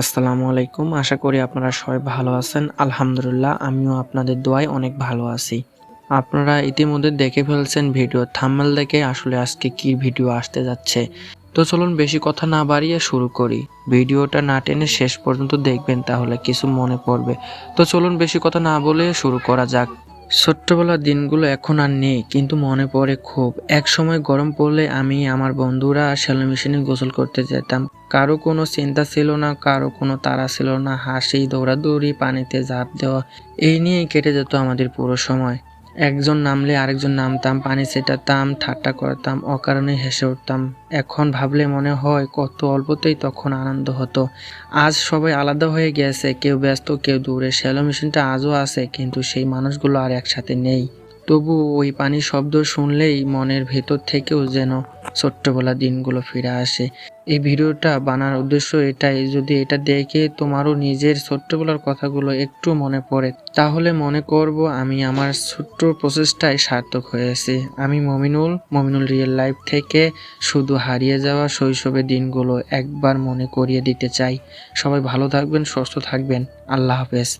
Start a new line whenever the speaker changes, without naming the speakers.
আসসালামু আলাইকুম। আশা করি আপনারা সবাই ভালো আছেন। আলহামদুলিল্লাহ, আমিও আপনাদের দোয়ায় অনেক ভালো আছি। আপনারা ইতিমধ্যে দেখে ফেলছেন ভিডিও থাম্বনেল দেখে আসলে আজকে কি ভিডিও আসতে যাচ্ছে। তো চলুন বেশি কথা না বাড়িয়ে শুরু করি। ভিডিওটা না টেনে শেষ পর্যন্ত দেখবেন, তাহলে কিছু মনে পড়বে। তো চলুন বেশি কথা না বলে শুরু করা যাক। ছোট্টবেলার দিনগুলো এখন আর নেই, কিন্তু মনে পড়ে খুব। এক সময় গরম পড়লে আমি আমার বন্ধুরা শ্যালো মেশিনে গোসল করতে যেতাম। কারও কোনো চিন্তা ছিল না, কারও কোনো তাড়া ছিল না, হাসি, দৌড়াদৌড়ি, পানিতে ঝাঁপ দেওয়া, এই নিয়েই কেটে যেত আমাদের পুরো সময়। একজন নামলে আরেকজন নামতাম, পানি ছেটাতাম, ঠাট্টা করতাম, অকারণে হেসে উঠতাম। এখন ভাবলে মনে হয় কত অল্পতেই তখন আনন্দ হতো। আজ সবাই আলাদা হয়ে গেছে, কেউ ব্যস্ত, কেউ দূরে। শ্যালো মেশিনটা আজও আছে, কিন্তু সেই মানুষগুলো আর একসাথে নেই। তবু ওই পানির শব্দ শুনলেই মনের ভেতর থেকেও যেন ছোট্টবেলা দিনগুলো ফিরে আসে। এই ভিডিওটা বানার উদ্দেশ্য এটাই, যদি এটা দেখে তোমারও নিজের ছোট্টবেলার কথাগুলো একটু মনে পড়ে, তাহলে মনে করব আমি আমার ছোট্ট প্রচেষ্টায় সার্থক হয়েছি। আমি মমিনুল মমিনুল রিয়েল লাইফ থেকে শুধু হারিয়ে যাওয়া শৈশবের দিনগুলো একবার মনে করিয়ে দিতে চাই। সবাই ভালো থাকবেন, সুস্থ থাকবেন। আল্লাহ হাফেজ।